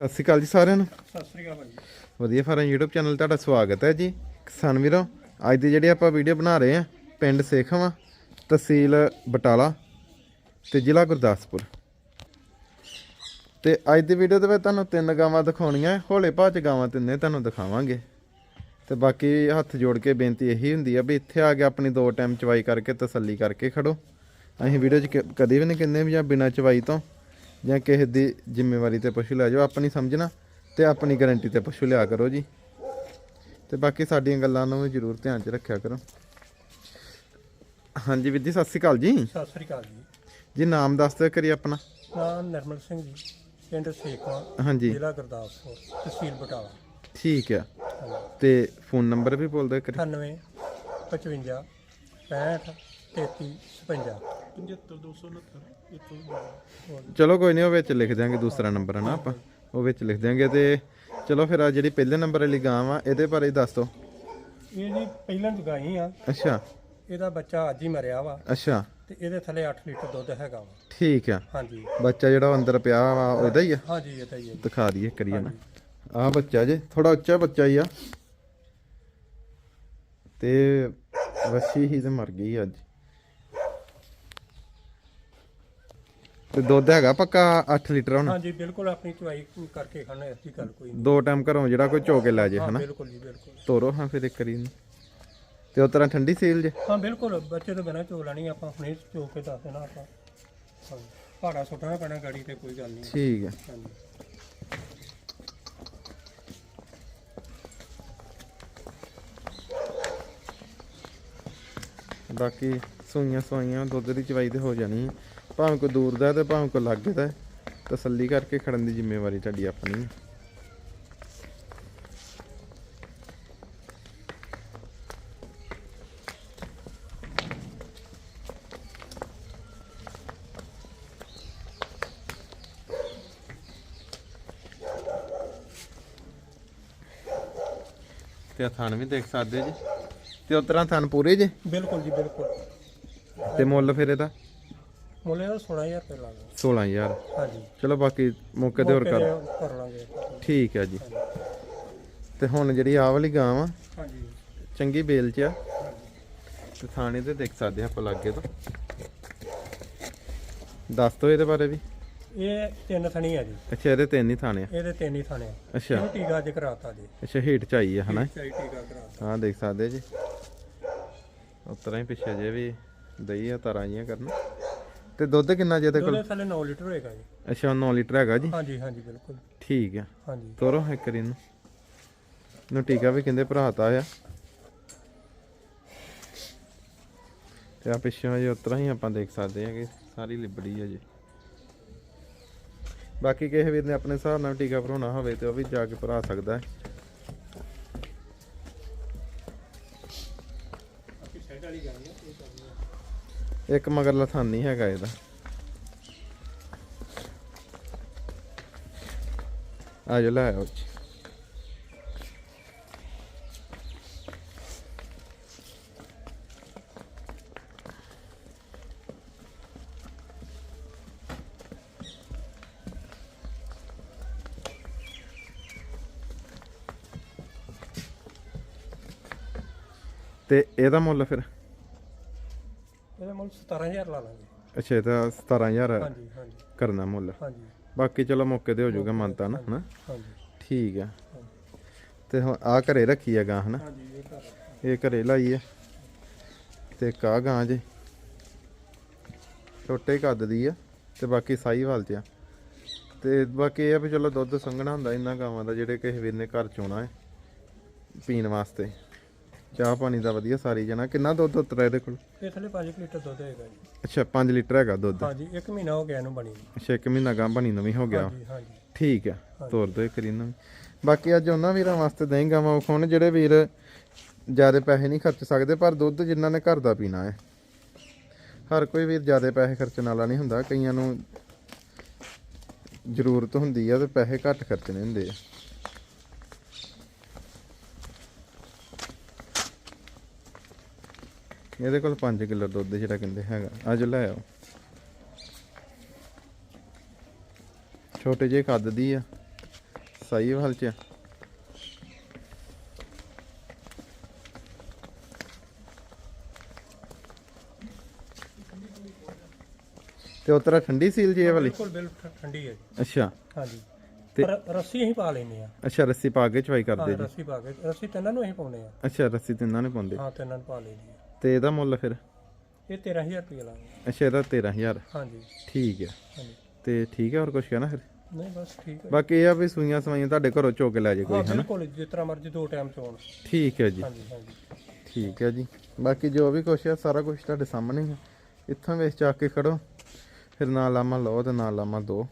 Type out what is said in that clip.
ਸਤਿ ਸ਼੍ਰੀ ਅਕਾਲ ਜੀ ਸਾਰਿਆਂ ਨੂੰ। ਸਤਿ ਸ੍ਰੀ ਅਕਾਲ ਭਾਜੀ। ਵਧੀਆ ਫਾਰਮ YouTube ਚੈਨਲ ਤੁਹਾਡਾ ਸਵਾਗਤ ਹੈ ਜੀ। ਕਿਸਾਨ ਵੀਰੋ ਅੱਜ ਦੀ ਜਿਹੜੀ ਆਪਾਂ ਵੀਡੀਓ ਬਣਾ ਰਹੇ ਆ ਪਿੰਡ ਸੇਖਵਾਂ ਤਹਿਸੀਲ ਬਟਾਲਾ ਤੇ ਜ਼ਿਲ੍ਹਾ ਗੁਰਦਾਸਪੁਰ। ਤੇ ਅੱਜ ਦੀ ਵੀਡੀਓ ਦੇ ਵਿੱਚ ਤੁਹਾਨੂੰ ਤਿੰਨ ਗਾਵਾਂ ਦਿਖਾਉਣੀਆਂ ਹੌਲੇ ਭਾਅ ਚ ਗਾਵਾਂ ਤਿੰਨੇ ਤੁਹਾਨੂੰ ਦਿਖਾਵਾਂਗੇ। ਤੇ ਬਾਕੀ ਹੱਥ ਜੋੜ ਕੇ ਬੇਨਤੀ ਇਹੀ ਹੁੰਦੀ ਆ ਵੀ ਇੱਥੇ ਆ ਕੇ ਆਪਣੀ ਦੋ ਟਾਈਮ ਚਵਾਈ ਕਰਕੇ ਤਸੱਲੀ ਕਰਕੇ ਖੜੋ। ਅਸੀਂ ਵੀਡੀਓ 'ਚ ਕਦੀ ਵੀ ਨਹੀਂ ਕਹਿੰਦੇ ਵੀ ਜਾਂ ਬਿਨਾਂ ਚਵਾਈ ਤੋਂ ਜਾਂ ਕਿਸੇ ਦੀ ਜ਼ਿੰਮੇਵਾਰੀ ਤੇ ਪਸ਼ੂ ਲੈ ਜਾਓ ਆਪਣੀ ਸਮਝਣਾ ਤੇ ਆਪਣੀ ਗਾਰੰਟੀ ਤੇ ਪਸ਼ੂ ਲਿਆ ਕਰੋ ਜੀ। ਤੇ ਬਾਕੀ ਸਾਡੀਆਂ ਗੱਲਾਂ ਨੂੰ ਵੀ ਜ਼ਰੂਰ ਧਿਆਨ 'ਚ ਰੱਖਿਆ ਕਰੋ। ਹਾਂਜੀ ਵੀਰ ਜੀ ਸਤਿ ਸ਼੍ਰੀ ਅਕਾਲ ਜੀ। ਸਤਿ ਸ੍ਰੀ ਅਕਾਲ ਜੀ। ਜੀ ਨਾਮ ਦੱਸ ਦਿਓ ਕਰੀ ਆਪਣਾ। ਨਾਮ ਨਿਰਮਲ ਸਿੰਘ ਜੀ ਪਿੰਡ ਸੇਖਵਾ ਹਾਂਜੀ। ਜ਼ਿਲ੍ਹਾ ਗੁਰਦਾਸਪੁਰ ਤਹਿਸੀਲ ਬਟਾਲਾ। ਠੀਕ ਆ। ਤੇ ਫੋਨ ਨੰਬਰ ਵੀ ਬੋਲ ਦਿਓ ਕਰੀ 98 55 65 33 56 ਚਲੋ ਕੋਈ ਨਹੀਂ ਉਹ ਵਿੱਚ ਲਿਖ ਦਿਆਂਗੇ ਦੂਸਰਾ ਨੰਬਰ ਹੈ ਨਾ ਆਪਾਂ? ਉਹ ਵਿੱਚ ਲਿਖ ਦਿਆਂਗੇ ਤੇ ਚਲੋ ਫਿਰ ਆ ਜਿਹੜੀ ਪਹਿਲੇ ਨੰਬਰ ਵਾਲੀ ਗਾਂ ਆ ਇਹਦੇ ਬਾਰੇ ਦੱਸ। ਦਿਓ ਇਹ ਜੀ ਪਹਿਲਾਂ ਜਗਾਈ ਆ। ਅੱਛਾ। ਇਹਦਾ ਬੱਚਾ ਅੱਜ ਹੀ ਮਰਿਆ ਵਾ। ਅੱਛਾ। ਤੇ ਇਹਦੇ ਥੱਲੇ 8 ਲੀਟਰ ਦੁੱਧ ਹੈਗਾ ਵਾ। ਠੀਕ ਆ। ਹਾਂਜੀ। ਬੱਚਾ ਜਿਹੜਾ ਅੰਦਰ ਪਿਆ ਵਾ ਉਹਦਾ ਹੀ ਆ? ਹਾਂਜੀ ਇਹ ਤਾਂ ਹੀ ਜੀ। ਦਿਖਾ ਦਈਏ ਕਰੀਏ ਨਾ? ਆ ਬੱਚਾ ਜੇ ਥੋੜਾ ਉੱਚਾ ਬੱਚਾ ਹੀ ਆ। ਤੇ ਵੱਛੀ ਹੀ ਤੇ ਮਰ ਗਈ ਅੱਜ। ਤੇ ਦੁੱਧ ਹੈਗਾ ਪੱਕਾ 8 ਲੀਟਰ ਹੁਣ? ਹਾਂਜੀ ਬਿਲਕੁਲ ਆਪਣੀ ਚੁਆਈ ਕਰਕੇ ਖਾਣਾ ਐਸੀ ਗੱਲ ਕੋਈ ਨਹੀਂ। ਦੋ ਟਾਈਮ ਘਰੋਂ ਜਿਹੜਾ ਕੋਈ ਚੋ ਕੇ ਲੈ ਜੇ ਹਨਾ? ਬਿਲਕੁਲ ਜੀ ਬਿਲਕੁਲ। ਤੋਰੋ ਹਾਂ ਫਿਰ ਇੱਕ ਵਾਰੀ ਨੂੰ। ਤੇ ਉਹ ਤਰ੍ਹਾਂ ਠੰਡੀ ਸੀਲ ਜੇ? ਹਾਂ ਬਿਲਕੁਲ ਬੱਚੇ ਤੋਂ ਬਿਨਾਂ ਚੋ ਲੈਣੀ ਆਪਾਂ ਹੁਣੇ ਚੋ ਕੇ ਦੱਸ ਦੇਣਾ ਆਪਾਂ। ਹਾਂਜੀ ਭਾੜਾ ਸੁੱਟਣਾ ਪੈਣਾ ਗਾੜੀ ਤੇ ਕੋਈ ਗੱਲ ਨਹੀਂ। ਠੀਕ ਹੈ ਹਾਂਜੀ। ਬਾਕੀ ਸੂਈਆਂ ਸੂਈਆਂ ਦੁੱਧ ਦੀ ਚਵਾਈ ਤੇ ਹੋ ਜਾਣੀ ਹੈ। ਭਾਵੇਂ ਕੋਈ ਦੂਰ ਦਾ ਤੇ ਭਾਵੇਂ ਕੋਈ ਲਾਗੇ ਦਾ। ਤਸੱਲੀ ਕਰਕੇ ਖੜਨ ਦੀ ਜ਼ਿੰਮੇਵਾਰੀ ਤੁਹਾਡੀ ਆਪਣੀ ਹੈ। ਤੇ ਥਣ ਵੀ ਦੇਖ ਸਕਦੇ ਜੀ? ਤੇ ਉਸ ਤਰ੍ਹਾਂ ਥਣ ਪੂਰੇ ਜੇ? ਬਿਲਕੁਲ ਜੀ ਬਿਲਕੁਲ। ਤੇ ਮੁੱਲ ਫਿਰ ਇਹਦਾ? ਮੁੱਲੇ ਦਾ 16000 ਰੁਪਏ ਲਾਗਾ 16000 ਹਾਂਜੀ। ਚਲੋ ਬਾਕੀ ਮੌਕੇ ਤੇ ਹੋਰ ਕਰ। ਕਰ ਲਾਂਗੇ। ਠੀਕ ਹੈ ਜੀ। ਤੇ ਹੁਣ ਜਿਹੜੀ ਆਹ ਵਾਲੀ ਗਾਂ ਵਾ ਹਾਂਜੀ। ਚੰਗੀ ਬੇਲ ਚ ਆ। ਤੇ ਥਾਣੇ ਤੇ ਦੇਖ ਸਕਦੇ ਆਪਾਂ ਲਾਗੇ ਤੋਂ। ਦੱਸ ਦੋ ਇਹਦੇ ਬਾਰੇ ਵੀ। ਇਹ ਤਿੰਨ ਥਣੀ ਆ ਜੀ। ਅੱਛਾ ਇਹਦੇ ਤਿੰਨ ਹੀ ਥਾਣੇ ਆ। ਇਹਦੇ ਤਿੰਨ ਹੀ ਥਾਣੇ ਆ। ਅੱਛਾ। ਇਹਨੂੰ ਟੀਕਾ ਅੱਜ ਕਰਾਤਾ ਜੀ। ਅੱਛਾ ਹੀਟ ਚ ਆਈ ਆ ਹਨਾ? ਚਾਈ ਟੀਕਾ ਕਰਾਤਾ। ਹਾਂ ਦੇਖ ਸਕਦੇ ਜੀ। ਉਸ ਤਰ੍ਹਾਂ ਹੀ ਪਿੱਛੇ ਜੇ ਵੀ ਦਈ ਆ ਤਾਰਾਂ ਜੀਆਂ ਕਰਨ। ਤੇ ਦੁੱਧ ਕਿੰਨਾ ਜੇ ਇਹਦੇ ਕੋਲ? ਉਹਦੇ ਥੱਲੇ 9 ਲੀਟਰ ਹੋਏਗਾ ਜੀ। ਅੱਛਾ 9 ਲੀਟਰ ਹੈਗਾ ਜੀ? ਹਾਂਜੀ ਹਾਂਜੀ ਬਿਲਕੁਲ। ਠੀਕ ਆ। ਹਾਂਜੀ। ਤੋਰੋ ਇੱਕ ਵਾਰੀ ਨੂੰ ਨੂੰ ਟੀਕਾ ਵੀ ਕਹਿੰਦੇ ਭਰਾਤਾ ਆ ਤੇ ਆ ਪਿੱਛੋਂ ਜੇ ਉਤਰਾ ਹੀ ਆਪਾਂ ਦੇਖ ਸਕਦੇ ਹਾਂ ਕਿ ਸਾਰੀ ਲਿਬੜੀ ਹੈ ਜੀ। ਬਾਕੀ ਕਿਸੇ ਵੀਰ ਨੇ ਆਪਣੇ ਹਿਸਾਬ ਨਾਲ ਟੀਕਾ ਭਰਾਉਣਾ ਹੋਵੇ ਤੇ ਉਹ ਵੀ ਜਾ ਕੇ ਭਰਾ ਸਕਦਾ ਹੈ। ਇੱਕ ਮਗਰ ਲਥਾਨੀ ਹੈਗਾ ਇਹਦਾ। ਆ ਜਾ ਲੈ ਆਓ ਤੇ ਇਹਦਾ ਮੁੱਲ ਫਿਰ? ਮੁੱਲ 17000 ਲਾ ਲਾਂਗੇ। ਅੱਛਾ ਇਹਦਾ 17000 ਹਾਂਜੀ ਹਾਂਜੀ। ਕਰਨਾ ਮੁੱਲ। ਹਾਂਜੀ। ਬਾਕੀ ਚਲੋ ਮੌਕੇ ਤੇ ਹੋ ਜਾਊਗਾ ਮੰਨਤਾ ਨਾ ਹਨਾ? ਹਾਂਜੀ ਠੀਕ ਆ। ਤੇ ਹੁਣ ਆ ਘਰੇ ਰੱਖੀ ਆ ਗਾਂ ਹਨਾ? ਹਾਂਜੀ ਇਹ ਕਰ ਇਹ ਘਰੇ ਲਾਈ ਆ। ਤੇ ਕਾ ਗਾਂ ਜੇ। ਛੋਟੇ ਕੱਦ ਦੀ ਆ ਤੇ ਬਾਕੀ ਸਾਈਵਾਲ ਚ ਆ। ਤੇ ਬਾਕੀ ਇਹ ਆ ਵੀ ਚਲੋ ਦੁੱਧ ਸੰਘਣਾ ਹੁੰਦਾ ਇਹਨਾਂ ਗਾਵਾਂ ਦਾ ਜਿਹੜੇ ਕਿਸੇ ਵੀਰ ਨੇ ਘਰ ਚੋਣਾ ਹੈ ਪੀਣ ਵਾਸਤੇ। ਚਾਹ ਪਾਣੀ ਦਾ ਵਧੀਆ ਸਾਰੀ ਜਣਾ। ਕਿੰਨਾ ਦੁੱਧ ਉਤਰਾ ਇਹਦੇ ਕੋਲ? ਇਹ ਥੱਲੇ 5 ਲੀਟਰ ਦੁੱਧ ਹੋਏਗਾ ਜੀ। ਅੱਛਾ 5 ਲੀਟਰ ਹੈਗਾ ਦੁੱਧ? ਹਾਂਜੀ 1 ਮਹੀਨਾ ਹੋ ਗਿਆ ਇਹਨੂੰ ਬਣੀ ਨੂੰ। ਅੱਛਾ ਇੱਕ ਮਹੀਨਾ ਗਾਂ ਬਣੀ ਨਵੀਂ ਹੋ ਗਿਆ। ਹਾਂਜੀ ਹਾਂਜੀ। ਠੀਕ ਆ ਤੋਰ ਦੋ ਇੱਕ ਰੀਨ ਬਾਕੀ ਅੱਜ ਉਹਨਾਂ ਵੀਰਾਂ ਵਾਸਤੇ ਦਹੀਂ ਗਾਵਾਂ ਵਿਖਾਉਣ ਜਿਹੜੇ ਵੀਰ ਜ਼ਿਆਦਾ ਪੈਸੇ ਨਹੀਂ ਖਰਚ ਸਕਦੇ ਪਰ ਦੁੱਧ ਜਿਨ੍ਹਾਂ ਨੇ ਘਰ ਦਾ ਪੀਣਾ ਹੈ। ਹਰ ਕੋਈ ਵੀਰ ਜ਼ਿਆਦਾ ਪੈਸੇ ਖਰਚਣ ਵਾਲਾ ਨਹੀਂ ਹੁੰਦਾ। ਕਈਆਂ ਨੂੰ ਜ਼ਰੂਰਤ ਹੁੰਦੀ ਆ ਤੇ ਪੈਸੇ ਘੱਟ ਖਰਚਣੇ ਹੁੰਦੇ ਆ। ਇਹਦੇ ਕੋਲ 5 ਕਿਲੋ ਦੁੱਧ ਜਿਹੜਾ ਕਹਿੰਦੇ ਹੈਗਾ। ਅੱਜ ਲੈ ਆਓ। ਛੋਟੇ ਜਿਹੇ ਕੱਦ ਦੀ ਆ। ਸਾਈਵਾਲ ਚ ਆ। ਤੇ ਉਤਰਾ ਠੰਡੀ ਸੀਲ ਜੀ ਇਹ ਵਾਲੀ? ਬਿਲਕੁਲ ਬਿਲਕੁਲ ਠੰਡੀ ਹੈ ਜੀ। ਅੱਛਾ। ਹਾਂਜੀ। ਤੇ- ਪਰ ਰੱਸੀ ਅਸੀਂ ਪਾ ਲੈਨੇ ਆ ਅੱਛਾ ਰੱਸੀ ਪਾ ਕੇ ਚਵਾਈ ਹਾਂ ਕਰਦੇ ਜੀ। ਰੱਸੀ ਪਾ ਕੇ। ਰੱਸੀ ਤਿੰਨਾਂ ਨੂੰ ਅਸੀਂ ਪਾਉਨੇ ਆ ਅੱਛਾ ਰੱਸੀ ਤਿੰਨਾਂ ਨੇ ਪਾਉਂਦੇ। ਹਾਂ ਤਿੰਨਾਂ ਨੂੰ ਪਾ ਲੈਣੀ ਆ ਤੇ ਇਹਦਾ ਮੁੱਲ ਫਿਰ? ਇਹ 13000 ਰੁਪਏ ਲਾਂਗੇ ਅੱਛਾ ਇਹਦਾ 13000 ਹਾਂਜੀ। ਠੀਕ ਹੈ। ਹਾਂਜੀ। ਤੇ ਠੀਕ ਹੈ ਹੋਰ ਕੁਝ ਕਹਿਣਾ ਫਿਰ? ਨਹੀਂ ਬਸ ਠੀਕ ਹੈ। ਬਾਕੀ ਇਹ ਆ ਵੀ ਸੂਈਆਂ ਸਵਾਈਆਂ ਤੁਹਾਡੇ ਘਰੋਂ ਚੋ ਕੇ ਲੈ ਜੇ ਕੋਈ ਹਾਂ ਹਨਾ? ਬਿਲਕੁਲ ਜਿਸ ਤਰ੍ਹਾਂ ਮਰਜ਼ੀ ਦੋ ਟਾਈਮ ਚੋਣ। ਠੀਕ ਹੈ ਜੀ। ਹਾਂਜੀ ਹਾਂਜੀ। ਠੀਕ ਹੈ ਜੀ। ਬਾਕੀ ਜੋ ਵੀ ਕੁਛ ਹੈ ਸਾਰਾ ਕੁਝ ਤੁਹਾਡੇ ਸਾਹਮਣੇ ਹੀ ਹੈ। ਇੱਥੋਂ ਵੇਚ ਚੱਕ ਕੇ ਖੜੋ। ਫਿਰ ਨਾ ਲਾਮਾ ਲਓ ਤੇ ਨਾ ਲਾਮਾ ਦੋ।